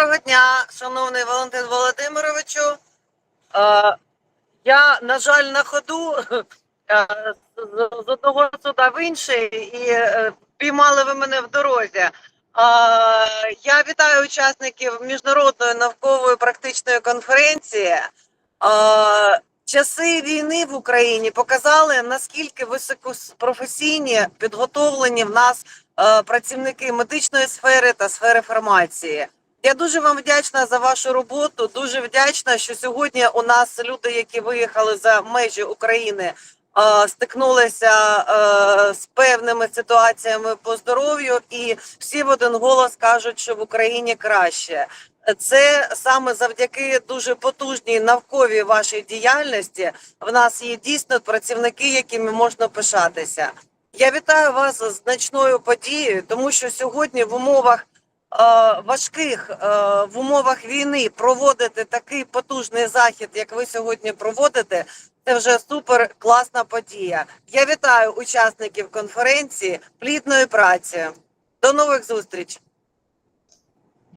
Доброго дня, шановний Валентин Володимировичу. Е, я, на жаль, на ходу е, з, одного суда в інший і е, піймали ви мене в дорозі. Я вітаю учасників міжнародної наукової практичної конференції. Часи війни в Україні показали, наскільки високопрофесійні підготовлені в нас працівники медичної сфери та сфери фармації. Я дуже вам вдячна за вашу роботу. Дуже вдячна, що сьогодні у нас люди, які виїхали за межі України, стикнулися з певними ситуаціями по здоров'ю, і всі в один голос кажуть, що в Україні краще. Це саме завдяки дуже потужній науковій вашій діяльності. В нас є дійсно працівники, якими можна пишатися. Я вітаю вас з значною подією, тому що сьогодні в умовах важких, е, в умовах війни проводити такий потужний захід, як ви сьогодні проводите, це вже супер класна подія. Я вітаю учасників конференції. Плідної праці. До нових зустріч!